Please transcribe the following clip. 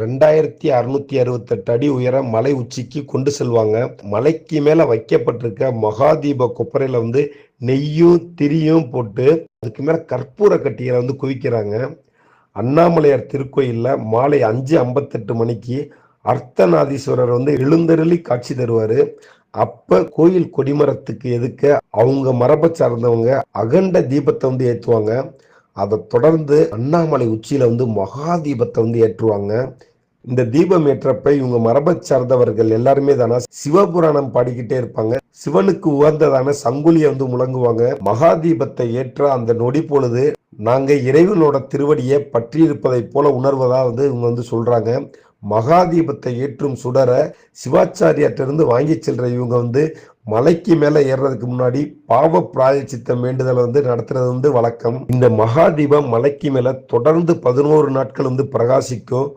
ரெண்டாயிரத்தி அறுநூத்தி அறுபத்தெட்டு அடி உயர மலை உச்சிக்கு கொண்டு செல்வாங்க. மலைக்கு மேல வைக்கப்பட்டிருக்க மகாதீப கொப்பரையில வந்து நெய்யும் திரியும் போட்டு அதுக்கு மேல கற்பூர கட்டிகளை வந்து குவிக்கிறாங்க. அண்ணாமலையார் திருக்கோயில்ல மாலை அஞ்சு ஐம்பத்தெட்டு மணிக்கு அர்த்தநாதீஸ்வரர் வந்து எழுந்தருளி காட்சி தருவாரு. அப்ப கோயில் கொடிமரத்துக்கு எதுக்க அவங்க மரபை சார்ந்தவங்க அகண்ட தீபத்தை வந்து ஏற்றுவாங்க அதை தொடர்ந்து அண்ணாமலை உச்சியில வந்து மகா தீபத்தை வந்து ஏற்றுவாங்க. இந்த தீபம் ஏற்றப்ப இவங்க மரபை சார்ந்தவர்கள் எல்லாருமே தானா சிவபுராணம் பாடிக்கிட்டே இருப்பாங்க. சிவனுக்கு உகந்ததான சங்குலியை வந்து முழங்குவாங்க. மகா தீபத்தை ஏற்ற அந்த நொடி பொழுது நாங்கள் இறைவனோட திருவடியை பற்றியிருப்பதைப் போல உணர்வதாக வந்து இவங்க வந்து சொல்கிறாங்க மகாதீபத்தை ஏற்றும் சுடர சிவாச்சாரியாட்டிருந்து வாங்கி செல்கிற இவங்க வந்து மலைக்கு மேலே ஏறுறதுக்கு முன்னாடி பாவ பிராயச்சித்தம் வேண்டுதலை வந்து நடத்துறது வந்து வழக்கம். இந்த மகாதீபம் மலைக்கு மேலே தொடர்ந்து பதினோரு நாட்கள் வந்து பிரகாசிக்கும்.